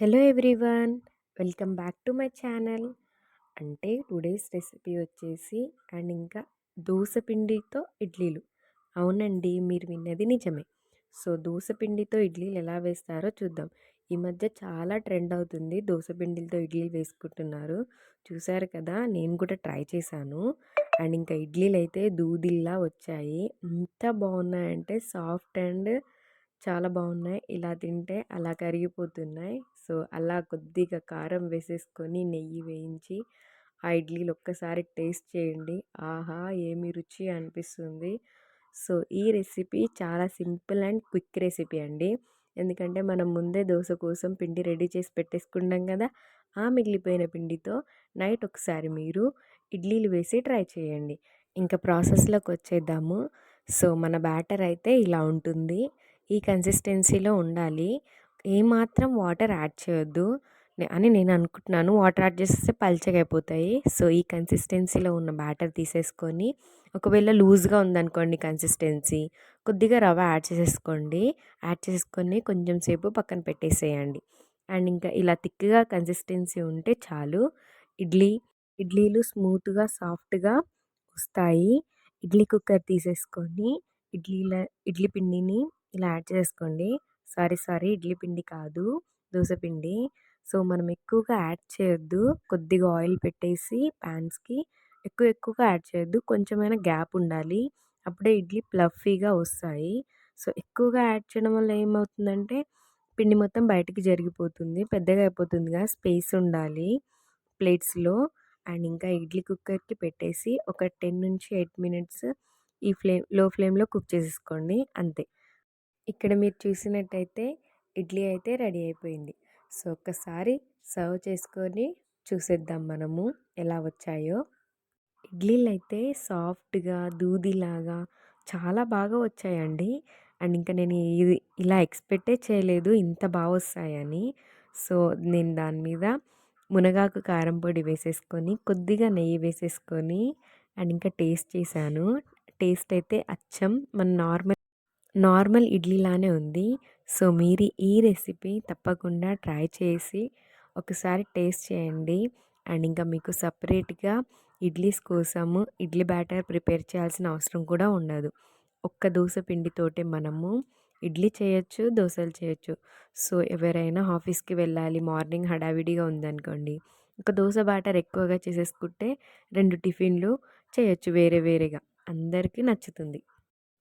Hello everyone! Welcome back to my channel. అంటే today's recipe వచ్చేసి and ఇంకా దోశ పిండితో ఇడ్లీలు. అవునండి మీరు విన్నది నిజమే. సో దోశ పిండితో ఇడ్లీలు ఎలా వేస్తారో చూద్దాం. ఈ మధ్య చాలా ట్రెండ్ అవుతుంది దోశ పిండిలతో ఇడ్లీలు వేసుకుంటున్నారు. చూసారు కదా నేను కూడా ట్రై చేశాను. అండ్ ఇంకా ఇడ్లీలు అయితే దూదిల్లా వచ్చాయి. ఎంత బాగున్నాయంటే సాఫ్ట్ అండ్ చాలా బాగున్నాయి. ఇలా తింటే అలా కరిగిపోతున్నాయి. సో అలా కొద్దిగా కారం వేసేసుకొని నెయ్యి వేయించి ఆ ఇడ్లీలు ఒక్కసారి టేస్ట్ చేయండి. ఆహా! ఏమి రుచి అనిపిస్తుంది. సో ఈ రెసిపీ చాలా సింపుల్ అండ్ క్విక్ రెసిపీ అండి. ఎందుకంటే మనం ముందే దోశ కోసం పిండి రెడీ చేసి పెట్టేసుకున్నాం కదా ఆ మిగిలిపోయిన పిండితో నైట్ ఒకసారి మీరు ఇడ్లీలు వేసి ట్రై చేయండి. ఇంకా ప్రాసెస్లోకి వచ్చేద్దాము. సో మన బ్యాటర్ అయితే ఇలా ఉంటుంది. ఈ కన్సిస్టెన్సీలో ఉండాలి. ఏమాత్రం వాటర్ యాడ్ చేయొద్దు. అని నేను అనుకుంటున్నాను వాటర్ యాడ్ చేస్తే పల్చగా అయిపోతాయి సో ఈ కన్సిస్టెన్సీలో ఉన్న బ్యాటర్ తీసేసుకొని ఒకవేళ లూజ్గా ఉందనుకోండి కన్సిస్టెన్సీ కొద్దిగా రవ్వ యాడ్ చేసేసుకోండి. యాడ్ చేసుకొని కొంచెం సేపు పక్కన పెట్టేసేయండి. అండ్ ఇంకా ఇలా థిక్గా కన్సిస్టెన్సీ ఉంటే చాలు. ఇడ్లీ ఇడ్లీలు స్మూత్గా సాఫ్ట్గా వస్తాయి. ఇడ్లీ కుక్కర్ తీసేసుకొని ఇడ్లీల ఇడ్లీ పిండిని ఇలా యాడ్ చేసుకోండి సారీ సారీ ఇడ్లీ పిండి కాదు దోశ పిండి. సో మనం ఎక్కువగా యాడ్ చేయొద్దు. కొద్దిగా ఆయిల్ పెట్టేసి ప్యాన్స్కి ఎక్కువ ఎక్కువగా యాడ్ చేయొద్దు. కొంచెమైనా గ్యాప్ ఉండాలి. అప్పుడే ఇడ్లీ ప్లఫీగా వస్తాయి. సో ఎక్కువగా యాడ్ చేయడం వల్ల ఏమవుతుందంటే పిండి మొత్తం బయటికి జరిగిపోతుంది. పెద్దగా అయిపోతుందిగా స్పేస్ ఉండాలి ప్లేట్స్లో. అండ్ ఇంకా ఇడ్లీ కుక్కర్కి పెట్టేసి ఒక టెన్ నుంచి ఎయిట్ మినిట్స్ ఈ ఫ్లేమ్లో ఫ్లేమ్లో కుక్ చేసేసుకోండి. అంతే. ఇక్కడ మీరు చూసినట్టయితే ఇడ్లీ అయితే రెడీ అయిపోయింది. సో ఒక్కసారి సర్వ్ చేసుకొని చూసేద్దాం మనము ఎలా వచ్చాయో. ఇడ్లీలు అయితే సాఫ్ట్గా దూదిలాగా చాలా బాగా వచ్చాయండి. అండ్ ఇంకా నేను ఇది ఇలా ఎక్స్పెక్టే చేయలేదు ఇంత బాగా వస్తాయని. సో నేను దాని మీద మునగాకు కారం పొడి వేసేసుకొని కొద్దిగా నెయ్యి వేసేసుకొని అండ్ ఇంకా టేస్ట్ చేశాను. టేస్ట్ అయితే అచ్చం. మన నార్మల్ నార్మల్ ఇడ్లీలానే ఉంది. సో మీరు ఈ రెసిపీ తప్పకుండా ట్రై చేసి ఒకసారి టేస్ట్ చేయండి. అండ్ ఇంకా మీకు సపరేట్గా ఇడ్లీస్ కోసము ఇడ్లీ బ్యాటర్ ప్రిపేర్ చేయాల్సిన అవసరం కూడా ఉండదు. ఒక్క దోశ పిండితోటే మనము ఇడ్లీ చేయొచ్చు దోశలు చేయొచ్చు. సో ఎవరైనా ఆఫీస్కి వెళ్ళాలి మార్నింగ్ హడావిడిగా ఉందనుకోండి ఒక దోశ బ్యాటర్ ఎక్కువగా చేసేసుకుంటే రెండు టిఫిన్లు చేయొచ్చు వేరే వేరేగా. అందరికీ నచ్చుతుంది.